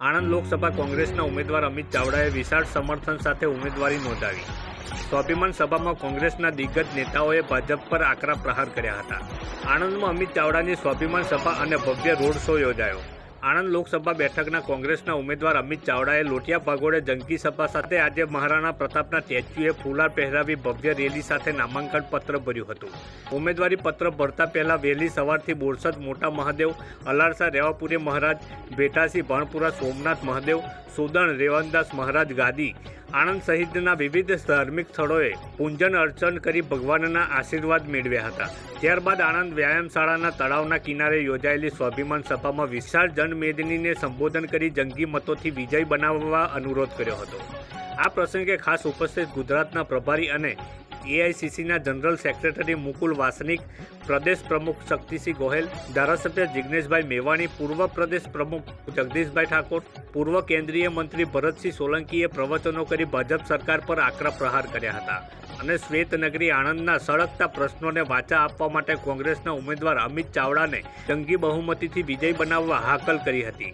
આણંદ લોકસભા કોંગ્રેસના ઉમેદવાર અમિત ચાવડાએ વિશાળ સમર્થન સાથે ઉમેદવારી નોંધાવી. સ્વાભિમાન સભામાં કોંગ્રેસના દિગ્ગજ નેતાઓએ ભાજપ પર આકરા પ્રહાર કર્યા હતા. આણંદમાં અમિત ચાવડાની સ્વાભિમાન સભા અને ભવ્ય રોડ શો યોજાયો. આણંદ લોકસભા બેઠકના કોંગ્રેસના ઉમેદવાર અમિત ચાવડાએ લોટિયા ભાગોળે જંકી સભા સાથે આજે મહારાણા પ્રતાપના સ્ટેચ્યુએ ફુલાર પહેરાવી ભવ્ય રેલી સાથે નામાંકન પત્ર ભર્યું હતું. ઉમેદવારી પત્ર ભરતા પહેલા વહેલી સવારથી બોરસદ મોટા મહાદેવ, અલારસા રેવાપુરી મહારાજ, ભેટાસી ભણપુરા સોમનાથ મહાદેવ, સુદણ રેવનદાસ મહારાજ ગાદી આણંદ સહિતના વિવિધ ધાર્મિક સ્થળોએ પૂંજન અર્ચન કરી ભગવાનના આશીર્વાદ મેળવ્યા હતા. ત્યારબાદ આણંદ વ્યાયામશાળાના તળાવના કિનારે યોજાયેલી સ્વાભિમાન સભામાં વિશાળ જનમેદનીને સંબોધન કરી જંગી મતોથી વિજય બનાવવા અનુરોધ કર્યો હતો. આ પ્રસંગે ખાસ ઉપસ્થિત ગુજરાતના પ્રભારી અને એઆઈસીસીના જનરલ સેક્રેટરી મુકુલ વાસનિક, પ્રદેશ પ્રમુખ શક્તિસિંહ ગોહેલ, ધારાસભ્ય જિગ્નેશભાઈ મેવાણી, પૂર્વ પ્રદેશ પ્રમુખ જગદીશભાઈ ઠાકોર, પૂર્વ કેન્દ્રીય મંત્રી ભરતસિંહ સોલંકીએ પ્રવચનો કરી ભાજપ સરકાર પર આકરા પ્રહાર કર્યા હતા અને શ્વેતનગરી આણંદના સળગતા પ્રશ્નોને વાચા આપવા માટે કોંગ્રેસના ઉમેદવાર અમિત ચાવડાને જંગી બહુમતીથી વિજય બનાવવા હાકલ કરી હતી.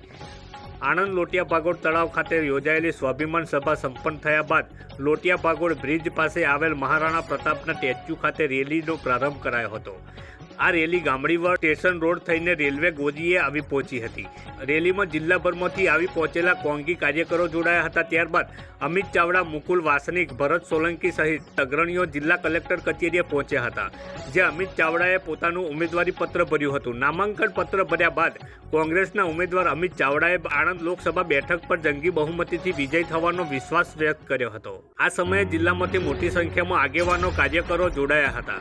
આણંદ લોટિયા ભાગોળ તળાવ ખાતે યોજાયેલી સ્વાભિમાન સભા સંપન્ન થયા બાદ લોટિયા ભાગોળ બ્રિજ પાસે આવેલ મહારાણા પ્રતાપના સ્ટેચ્યુ ખાતે રેલીનો પ્રારંભ કરાયો હતો. આ રેલી ગામડીવાડ સ્ટેશન રોડ થઈને રેલવે ગોદીએ આવી પહોંચી હતી. રેલીમાં જિલ્લાભરમાંથી આવી પહોંચેલા કોંગી કાર્યકરો જોડાયા હતા. ત્યારબાદ અમિત ચાવડા, મુકુલ વાસનિક, ભરત સોલંકી સહિત અગ્રણીઓ જિલ્લા કલેક્ટર કચેરીએ પહોંચ્યા હતા જે અમિત ચાવડાએ પોતાનું ઉમેદવારી પત્ર ભર્યું હતું. નામાંકન પત્ર ભર્યા બાદ કોંગ્રેસના ઉમેદવાર અમિત ચાવડાએ આણંદ લોકસભા બેઠક પર જંગી બહુમતીથી વિજય થવાનો વિશ્વાસ વ્યક્ત કર્યો હતો. આ સમયે જિલ્લામાંથી મોટી સંખ્યામાં આગેવાનો કાર્યકરો જોડાયા હતા.